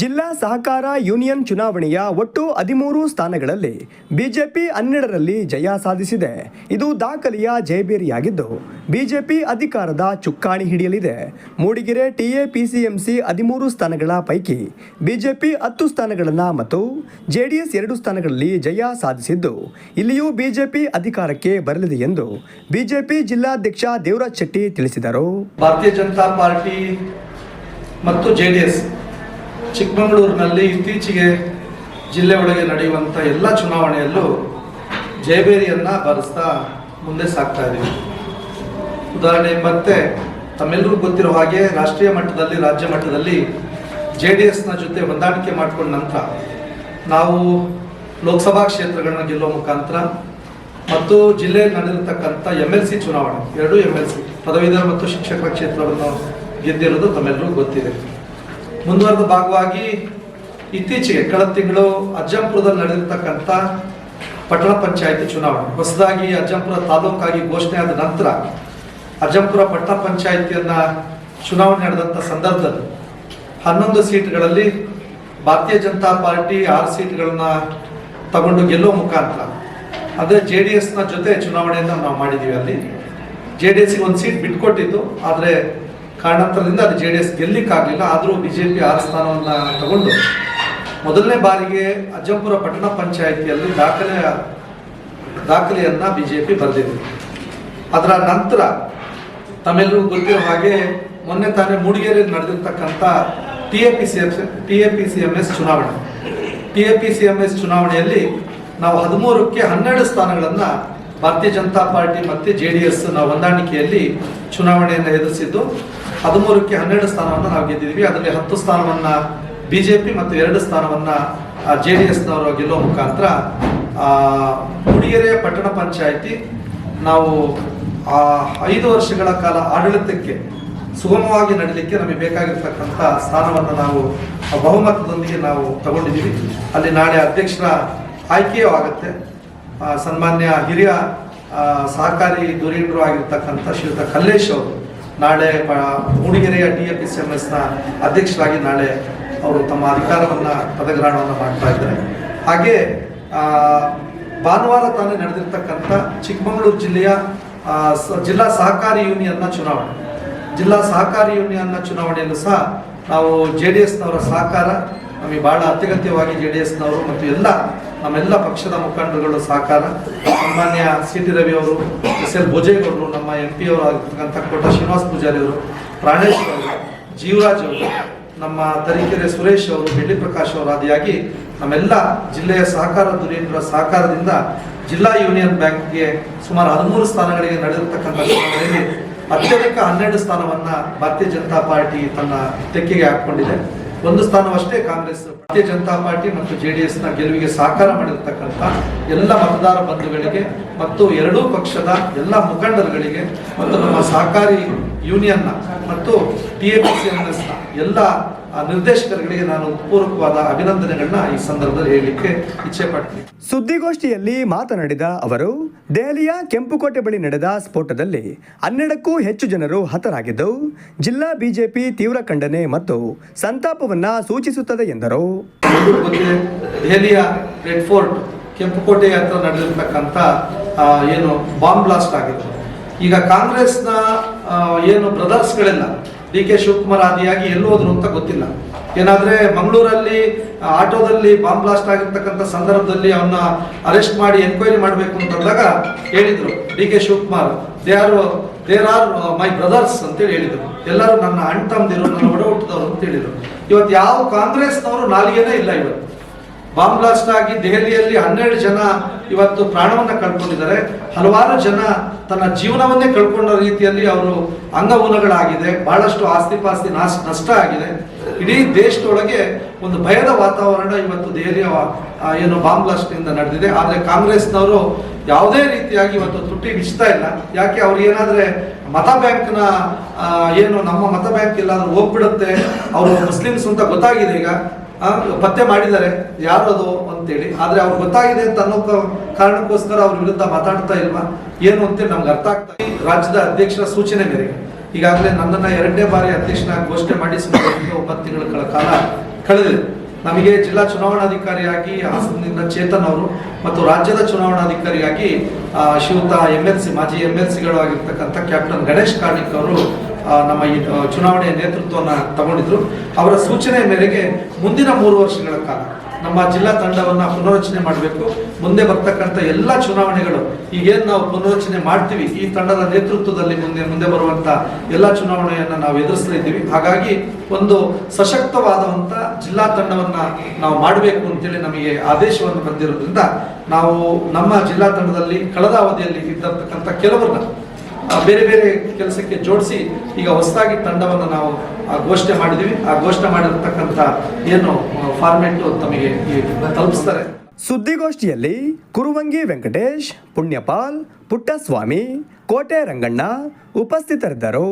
ಜಿಲ್ಲಾ ಸಹಕಾರ ಯೂನಿಯನ್ ಚುನಾವಣೆಯ ಒಟ್ಟು ಹದಿಮೂರು ಸ್ಥಾನಗಳಲ್ಲಿ ಬಿಜೆಪಿ ಹನ್ನೆರಡರಲ್ಲಿ ಜಯ ಸಾಧಿಸಿದೆ. ಇದು ದಾಖಲೆಯ ಜಯಬೇರಿಯಾಗಿದ್ದು ಬಿಜೆಪಿ ಅಧಿಕಾರದ ಚುಕ್ಕಾಣಿ ಹಿಡಿಯಲಿದೆ. ಮೂಡಿಗೆರೆ ಟಿಎಪಿಸಿಎಂಸಿ ಹದಿಮೂರು ಸ್ಥಾನಗಳ ಪೈಕಿ ಬಿಜೆಪಿ ಹತ್ತು ಸ್ಥಾನಗಳನ್ನು ಮತ್ತು ಜೆಡಿಎಸ್ ಎರಡು ಸ್ಥಾನಗಳಲ್ಲಿ ಜಯ ಸಾಧಿಸಿದ್ದು, ಇಲ್ಲಿಯೂ ಬಿಜೆಪಿ ಅಧಿಕಾರಕ್ಕೆ ಬರಲಿದೆ ಎಂದು ಬಿಜೆಪಿ ಜಿಲ್ಲಾಧ್ಯಕ್ಷ ದೇವರಾಜ್ ಶೆಟ್ಟಿ ತಿಳಿಸಿದರು. ಭಾರತೀಯ ಜನತಾ ಪಾರ್ಟಿ ಮತ್ತು ಜೆ ಡಿ ಎಸ್ ಚಿಕ್ಕಮಗಳೂರಿನಲ್ಲಿ ಇತ್ತೀಚೆಗೆ ಜಿಲ್ಲೆ ಒಳಗೆ ನಡೆಯುವಂಥ ಎಲ್ಲ ಚುನಾವಣೆಯಲ್ಲೂ ಜಯಬೇರಿಯನ್ನು ಬರೆಸ್ತಾ ಮುಂದೆ ಸಾಗ್ತಾ ಇದ್ದೀವಿ. ಉದಾಹರಣೆ, ಮತ್ತೆ ತಮ್ಮೆಲ್ಲರಿಗೂ ಗೊತ್ತಿರೋ ಹಾಗೆ ರಾಷ್ಟ್ರೀಯ ಮಟ್ಟದಲ್ಲಿ, ರಾಜ್ಯ ಮಟ್ಟದಲ್ಲಿ ಜೆ ಡಿ ಎಸ್ನ ಜೊತೆ ಹೊಂದಾಣಿಕೆ ಮಾಡಿಕೊಂಡ ನಂತರ ನಾವು ಲೋಕಸಭಾ ಕ್ಷೇತ್ರಗಳನ್ನ ಗೆಲ್ಲುವ ಮುಖಾಂತರ ಮತ್ತು ಜಿಲ್ಲೆಯಲ್ಲಿ ನಡೆದಿರ್ತಕ್ಕಂಥ ಎಂ ಎಲ್ ಸಿ ಚುನಾವಣೆ, ಎರಡೂ ಎಂ ಎಲ್ ಸಿ, ಪದವೀಧರ ಮತ್ತು ಶಿಕ್ಷಕರ ಕ್ಷೇತ್ರವನ್ನು ಗೆದ್ದಿರೋದು ತಮ್ಮೆಲ್ಲರಿಗೂ ಗೊತ್ತಿದೆ. ಮುಂದುವರೆದ ಭಾಗವಾಗಿ ಇತ್ತೀಚೆಗೆ ಕಳೆದ ತಿಂಗಳು ಅಜ್ಜಂಪುರದಲ್ಲಿ ನಡೆದಿರ್ತಕ್ಕಂಥ ಪಟ್ಟಣ ಪಂಚಾಯಿತಿ ಚುನಾವಣೆ. ಹೊಸದಾಗಿ ಅಜ್ಜಂಪುರ ತಾಲೂಕಾಗಿ ಘೋಷಣೆ ಆದ ನಂತರ ಅಜ್ಜಂಪುರ ಪಟ್ಟಣ ಪಂಚಾಯತಿಯನ್ನ ಚುನಾವಣೆ ನಡೆದಂಥ ಸಂದರ್ಭದಲ್ಲಿ ಹನ್ನೊಂದು ಸೀಟ್ಗಳಲ್ಲಿ ಭಾರತೀಯ ಜನತಾ ಪಾರ್ಟಿ ಆರು ಸೀಟ್ಗಳನ್ನ ತಗೊಂಡು ಗೆಲ್ಲೋ ಮುಖಾಂತರ, ಅಂದರೆ ಜೆ ಡಿ ಎಸ್ನ ಜೊತೆ ಚುನಾವಣೆಯನ್ನು ನಾವು ಮಾಡಿದ್ದೀವಿ ಅಲ್ಲಿ. ಜೆ ಡಿ ಎಸ್ಗೆ ಒಂದು ಸೀಟ್ ಬಿಟ್ಕೊಟ್ಟಿದ್ದು, ಆದರೆ ಕಾರಣಾಂತರದಿಂದ ಅದು ಜೆ ಡಿ ಎಸ್ ಗೆಲ್ಲಿಕ್ಕಾಗಲಿಲ್ಲ. ಆದರೂ ಬಿ ಜೆ ಪಿ ಆರು ಸ್ಥಾನವನ್ನು ತಗೊಂಡು ಮೊದಲನೇ ಬಾರಿಗೆ ಅಜ್ಜಂಪುರ ಪಟ್ಟಣ ಪಂಚಾಯಿತಿಯಲ್ಲಿ ದಾಖಲೆಯ ದಾಖಲೆಯನ್ನು ಬಿ ಜೆ ಪಿ ಬರೆದಿದೆ. ಅದರ ನಂತರ ತಮ್ಮೆಲ್ಲರೂ ಗೊತ್ತಿರೋ ಹಾಗೆ ಮೊನ್ನೆ ತಾನೇ ಮೂಡಿಗೆರೆಯಲ್ಲಿ ನಡೆದಿರ್ತಕ್ಕಂಥ T A P C F T A P C M S ಚುನಾವಣೆ. T A P C M S ಚುನಾವಣೆಯಲ್ಲಿ ನಾವು ಹದಿಮೂರಕ್ಕೆ ಹನ್ನೆರಡು ಸ್ಥಾನಗಳನ್ನು ಭಾರತೀಯ ಜನತಾ ಪಾರ್ಟಿ ಮತ್ತು ಜೆ ಡಿ ಎಸ್ ನಾವು ಹೊಂದಾಣಿಕೆಯಲ್ಲಿ ಚುನಾವಣೆಯನ್ನು ಎದುರಿಸಿದ್ದು. ಹದಿಮೂರಕ್ಕೆ ಹನ್ನೆರಡು ಸ್ಥಾನವನ್ನು ನಾವು ಗೆದ್ದಿದ್ವಿ ಅದರಲ್ಲಿ ಹತ್ತು ಸ್ಥಾನವನ್ನು ಬಿ ಜೆ ಪಿ ಮತ್ತು ಎರಡು ಸ್ಥಾನವನ್ನು ಜೆ ಡಿ ಎಸ್ನವರು ಗೆಲ್ಲುವ ಮುಖಾಂತರ ಹುಡಿಗೆರೆ ಪಟ್ಟಣ ಪಂಚಾಯಿತಿ ನಾವು, ಆ, ಐದು ವರ್ಷಗಳ ಕಾಲ ಆಡಳಿತಕ್ಕೆ ಸುಗಮವಾಗಿ ನಡೀಲಿಕ್ಕೆ ನಮಗೆ ಬೇಕಾಗಿರ್ತಕ್ಕಂಥ ಸ್ಥಾನವನ್ನು ನಾವು ಬಹುಮತದೊಂದಿಗೆ ನಾವು ತಗೊಂಡಿದ್ದೀವಿ. ಅಲ್ಲಿ ನಾಳೆ ಅಧ್ಯಕ್ಷರ ಆಯ್ಕೆಯೂ ಆಗುತ್ತೆ. ಸನ್ಮಾನ್ಯ ಹಿರಿಯ ಸಹಕಾರಿ ಧುರೀಣರು ಆಗಿರ್ತಕ್ಕಂಥ ಶ್ರೀಯುತ ಕಲ್ಲೇಶ್ ಅವರು ನಾಳೆ ಮೂಡಿಗೆರೆಯ ಡಿ ಎ ಪಿ ಎಂ ಎಸ್ನ ಅಧ್ಯಕ್ಷರಾಗಿ ನಾಳೆ ಅವರು ತಮ್ಮ ಅಧಿಕಾರವನ್ನು, ಪದಗ್ರಹಣವನ್ನು ಮಾಡ್ತಾ ಇದ್ದಾರೆ. ಹಾಗೆ ಭಾನುವಾರ ತಾನೇ ನಡೆದಿರ್ತಕ್ಕಂಥ ಚಿಕ್ಕಮಗಳೂರು ಜಿಲ್ಲೆಯ ಜಿಲ್ಲಾ ಸಹಕಾರಿ ಯೂನಿಯನ್ನ ಚುನಾವಣೆ. ಜಿಲ್ಲಾ ಸಹಕಾರಿ ಯೂನಿಯನ್ನ ಚುನಾವಣೆಯಲ್ಲೂ ಸಹ ನಾವು ಜೆ ಡಿ ಎಸ್ನವರ ಸಹಕಾರ ನಮಗೆ ಬಹಳ ಅತ್ಯಗತ್ಯವಾಗಿ ಜೆ ಡಿ ಎಸ್ನವರು ಮತ್ತು ಎಲ್ಲ, ನಮ್ಮೆಲ್ಲ ಪಕ್ಷದ ಮುಖಂಡರುಗಳು ಸಹಕಾರ. ಸಾಮಾನ್ಯ ಸಿ ಟಿ ರವಿ ಅವರು, ಎಸ್ ಎಲ್ ಭೋಜೇಗೌಡರು, ನಮ್ಮ ಎಂ ಪಿ ಅವರು ಆಗಿರ್ತಕ್ಕಂಥ ಕೋಟ ಶ್ರೀನಿವಾಸ್ ಪೂಜಾರಿ ಅವರು, ಪ್ರಾಣೇಶ್ ಅವರು, ಜೀವರಾಜ್ ಅವರು, ನಮ್ಮ ತರೀಕೆರೆ ಸುರೇಶ್ ಅವರು, ಬೆಳ್ಳಿ ಪ್ರಕಾಶ್ ಅವರು ಆದಿಯಾಗಿ ನಮ್ಮೆಲ್ಲ ಜಿಲ್ಲೆಯ ಸಹಕಾರ ಧುರೀಣರ ಸಹಕಾರದಿಂದ ಜಿಲ್ಲಾ ಯೂನಿಯನ್ ಬ್ಯಾಂಕ್ಗೆ ಸುಮಾರು ಹದಿಮೂರು ಸ್ಥಾನಗಳಿಗೆ ನಡೆದಿರ್ತಕ್ಕಂಥ ಅತ್ಯಧಿಕ ಹನ್ನೆರಡು ಸ್ಥಾನವನ್ನು ಭಾರತೀಯ ಜನತಾ ಪಾರ್ಟಿ ತನ್ನ ತೆಕ್ಕೆಗೆ ಹಾಕೊಂಡಿದೆ ಒಂದು ಸ್ಥಾನವಷ್ಟೇ ಕಾಂಗ್ರೆಸ್, ಭಾರತೀಯ ಜನತಾ ಪಾರ್ಟಿ ಮತ್ತು ಜೆ ಡಿ ಎಸ್ನ ಗೆಲುವಿಗೆ ಸಹಕಾರ ಮಾಡಿರತಕ್ಕಂಥ ಎಲ್ಲ ಮತದಾರ ಬಂಧುಗಳಿಗೆ ಮತ್ತು ಎರಡೂ ಪಕ್ಷದ ಎಲ್ಲ ಮುಖಂಡರುಗಳಿಗೆ ಮತ್ತು ನಮ್ಮ ಸಹಕಾರಿ ಯೂನಿಯನ್ನ ಮತ್ತು ಟಿ ಎ ಸಿ ಎಲ್ಲ ಆ, ನಿರ್ದೇಶಕರುಗಳಿಗೆ ನಾನು ಪೂರ್ವಕವಾದ ಅಭಿನಂದನೆಗಳನ್ನ ಈ ಸಂದರ್ಭದಲ್ಲಿ ಹೇಳಲಿಕ್ಕೆ ಇಚ್ಛೆ ಪಡ್ತೀನಿ. ಸುದ್ದಿಗೋಷ್ಠಿಯಲ್ಲಿ ಮಾತನಾಡಿದ ಅವರು ದೆಹಲಿಯ ಕೆಂಪುಕೋಟೆ ಬಳಿ ನಡೆದ ಸ್ಫೋಟದಲ್ಲಿ ಹನ್ನೆರಡಕ್ಕೂ ಹೆಚ್ಚು ಜನರು ಹತರಾಗಿದ್ದು ಜಿಲ್ಲಾ ಬಿಜೆಪಿ ತೀವ್ರ ಖಂಡನೆ ಮತ್ತು ಸಂತಾಪವನ್ನ ಸೂಚಿಸುತ್ತದೆ ಎಂದರು. ದೆಹಲಿಯ ರೆಡ್ ಫೋರ್ಟ್ ಕೆಂಪುಕೋಟೆ ಹತ್ರ ನಡೆದಿರ್ತಕ್ಕಂಥ ಏನು ಬಾಂಬ್ ಬ್ಲಾಸ್ಟ್ ಆಗಿದೆ ಈಗ ಕಾಂಗ್ರೆಸ್ನ ಏನು ಬ್ರದರ್ಸ್ಗಳೆಲ್ಲ ಡಿ ಕೆ ಶಿವಕುಮಾರ್ ಆದಿಯಾಗಿ ಎಲ್ಲಿ ಹೋದ್ರು ಅಂತ ಗೊತ್ತಿಲ್ಲ. ಏನಾದ್ರೆ ಮಂಗಳೂರಲ್ಲಿ ಆಟೋದಲ್ಲಿ ಬಾಂಬ್ ಬ್ಲಾಸ್ಟ್ ಆಗಿರ್ತಕ್ಕಂಥ ಸಂದರ್ಭದಲ್ಲಿ ಅವನ್ನ ಅರೆಸ್ಟ್ ಮಾಡಿ ಎನ್ಕ್ವೈರಿ ಮಾಡಬೇಕು ಅಂತಂದಾಗ ಹೇಳಿದರು D K Shivakumar they are there are my brothers ಅಂತೇಳಿ ಹೇಳಿದರು. ಎಲ್ಲರೂ ನನ್ನ ಅಣ್ಣ ತಮ್ಮದಿರು, ನನ್ನ ಒಡ ಹುಟ್ಟಿದವರು ಅಂತ ಹೇಳಿದರು. ಇವತ್ತು ಯಾವ ಕಾಂಗ್ರೆಸ್ನವರು ನಾಲಿಗೆನೇ ಇಲ್ಲ ಇವತ್ತು. ಬಾಂಬ್ ಬ್ಲಾಸ್ಟ್ ಆಗಿ ದೆಹಲಿಯಲ್ಲಿ ಹನ್ನೆರಡು ಜನ ಇವತ್ತು ಪ್ರಾಣವನ್ನು ಕಳ್ಕೊಂಡಿದ್ದಾರೆ. ಹಲವಾರು ಜನ ತನ್ನ ಜೀವನವನ್ನೇ ಕಳ್ಕೊಂಡ ರೀತಿಯಲ್ಲಿ ಅವರು ಅಂಗವುಲಗಳಾಗಿದೆ ಬಹಳಷ್ಟು ಆಸ್ತಿ ಪಾಸ್ತಿ ನಾಶ, ನಷ್ಟ ಆಗಿದೆ. ಇಡೀ ದೇಶದೊಳಗೆ ಒಂದು ಭಯದ ವಾತಾವರಣ ಇವತ್ತು ದೆಹಲಿಯ ಏನು ಬಾಂಬ್ ಬ್ಲಾಸ್ಟ್ ಇಂದ ನಡೆದಿದೆ. ಆದರೆ ಕಾಂಗ್ರೆಸ್ನವರು ಯಾವುದೇ ರೀತಿಯಾಗಿ ಇವತ್ತು ತುಟ್ಟಿ ಬಿಚ್ತಾ ಇಲ್ಲ. ಯಾಕೆ ಅವ್ರು ಏನಾದ್ರೆ ಮತ ಬ್ಯಾಂಕ್ನ ಏನು ನಮ್ಮ ಮತ ಬ್ಯಾಂಕ್ ಎಲ್ಲಾದ್ರೂ ಹೋಗ್ಬಿಡುತ್ತೆ, ಅವರು ಮುಸ್ಲಿಮ್ಸ್ ಅಂತ ಗೊತ್ತಾಗಿದೆ ಈಗ. ಪತ್ತೆ ಮಾಡಿದ್ದಾರೆ. ಯಾರು ಅದು ಅಂತೇಳಿ. ಆದ್ರೆ ಅವ್ರು ಗೊತ್ತಾಗಿದೆ ಅಂತ ಅನ್ನೋ ಕಾರಣಕ್ಕೋಸ್ಕರ ಅವ್ರ ವಿರುದ್ಧ ಮಾತಾಡ್ತಾ ಇಲ್ವಾ? ಏನು ಅಂತೇಳಿ ನಮ್ಗೆ ಅರ್ಥ ಆಗ್ತಾ. ರಾಜ್ಯದ ಅಧ್ಯಕ್ಷರ ಸೂಚನೆ ಮೇರೆಗೆ. ಈಗಾಗಲೇ ನನ್ನನ್ನು ಎರಡನೇ ಬಾರಿ ಅಧ್ಯಕ್ಷನಾಗಿ ಘೋಷಣೆ ಮಾಡಿ ಸುಮಾರು ಒಂಬತ್ತು ತಿಂಗಳ ಕಾಲ ಕಳೆದಿದೆ. ನಮಗೆ ಜಿಲ್ಲಾ ಚುನಾವಣಾಧಿಕಾರಿಯಾಗಿ ಹಾಸನದಿಂದ ಚೇತನ್ ಅವರು ಮತ್ತು ರಾಜ್ಯದ ಚುನಾವಣಾಧಿಕಾರಿಯಾಗಿ ಶಿವತ ಎಂ ಎಲ್ ಸಿ, ಮಾಜಿ ಎಂ ಎಲ್ ಸಿಗಳು ಆಗಿರ್ತಕ್ಕಂಥ ಕ್ಯಾಪ್ಟನ್ ಗಣೇಶ್ ಕಾರ್ಣಿಕ್ ಅವರು ನಮ್ಮ ಚುನಾವಣೆಯ ನೇತೃತ್ವವನ್ನು ತಗೊಂಡಿದ್ರು. ಅವರ ಸೂಚನೆ ಮೇರೆಗೆ ಮುಂದಿನ ಮೂರು ವರ್ಷಗಳ ಕಾಲ ನಮ್ಮ ಜಿಲ್ಲಾ ತಂಡವನ್ನು ಪುನರ್ರಚನೆ ಮಾಡಬೇಕು. ಮುಂದೆ ಬರ್ತಕ್ಕಂಥ ಎಲ್ಲ ಚುನಾವಣೆಗಳು ಈಗೇನು ನಾವು ಪುನರ್ರಚನೆ ಮಾಡ್ತೀವಿ, ಈ ತಂಡದ ನೇತೃತ್ವದಲ್ಲಿ ಮುಂದೆ ಮುಂದೆ ಬರುವಂತ ಎಲ್ಲ ಚುನಾವಣೆಯನ್ನ ನಾವು ಎದುರಿಸಲಿದ್ದೀವಿ. ಹಾಗಾಗಿ ಒಂದು ಸಶಕ್ತವಾದಂತ ಜಿಲ್ಲಾ ತಂಡವನ್ನು ನಾವು ಮಾಡಬೇಕು ಅಂತೇಳಿ ನಮಗೆ ಆದೇಶವನ್ನು ಬಂದಿರೋದ್ರಿಂದ ನಾವು ನಮ್ಮ ಜಿಲ್ಲಾ ತಂಡದಲ್ಲಿ ಕಳೆದ ಅವಧಿಯಲ್ಲಿ ಇದ್ದರ್ತಕ್ಕಂಥ ಕೆಲವರನ್ನ ಬೇರೆ ಬೇರೆ ಕೆಲಸಕ್ಕೆ ಜೋಡಿಸಿ ಈಗ ಹೊಸದಾಗಿ ತಂಡವನ್ನು ನಾವು ಆ, ಘೋಷಣೆ ಮಾಡಿದ್ವಿ. ಆ ಘೋಷಣೆ ಮಾಡಿರ್ತಕ್ಕಂಥ ಏನು ಫಾರ್ಮೆಟ್ ತಮಗೆ ತಲುಪಿಸ್ತಾರೆ. ಸುದ್ದಿಗೋಷ್ಠಿಯಲ್ಲಿ ಕುರುವಂಗಿ ವೆಂಕಟೇಶ್ ಪುಣ್ಯಪಾಲ್ ಪುಟ್ಟಸ್ವಾಮಿ ಕೋಟೆ ರಂಗಣ್ಣ ಉಪಸ್ಥಿತರಿದ್ದರು.